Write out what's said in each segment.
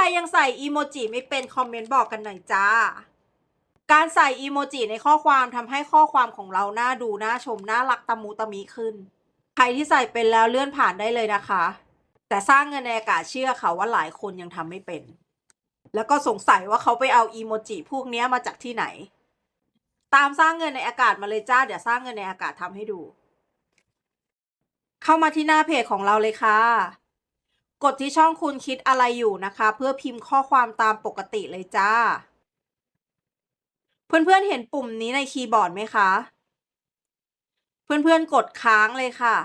รยังใส่อีโมจิไม่เป็นคอมเมนต์บอกกันหน่อยจ้า การใส่อีโมจิในข้อความทำให้ข้อความของเราน่าดูน่าชมน่ารักตะมูตะมีขึ้น ใครที่ใส่เป็นแล้วเลื่อนผ่านได้เลยนะคะ แต่สร้างเงินในอากาศเชื่อค่ะว่าหลายคนยังทำไม่เป็น แล้วก็สงสัยว่าเขาไปเอาอีโมจิพวกนี้มาจากที่ไหน ตามสร้างเงินในอากาศมาเลยจ้า เดี๋ยวสร้างเงินในอากาศทำให้ดู เข้ามาที่หน้าเพจของเราเลยค่ะ กดที่ช่องคุณคิดอะไรอยู่นะคะ เพื่อพิมพ์ข้อความตามปกติเลยจ้า เพื่อนๆเห็นปุ่มนี้ในคีย์บอร์ดไหมคะ เพื่อนๆกดค้างเลยค่ะ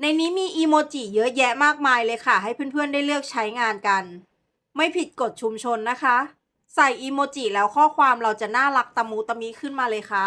ในนี้มีอีโมจิเยอะแยะมากมายเลยค่ะ ให้เพื่อนๆได้เลือกใช้งานกัน ไม่ผิดกฎชุมชนนะคะ ใส่อีโมจิแล้วข้อความเราจะน่ารักตะมูตะมีขึ้นมาเลยค่ะ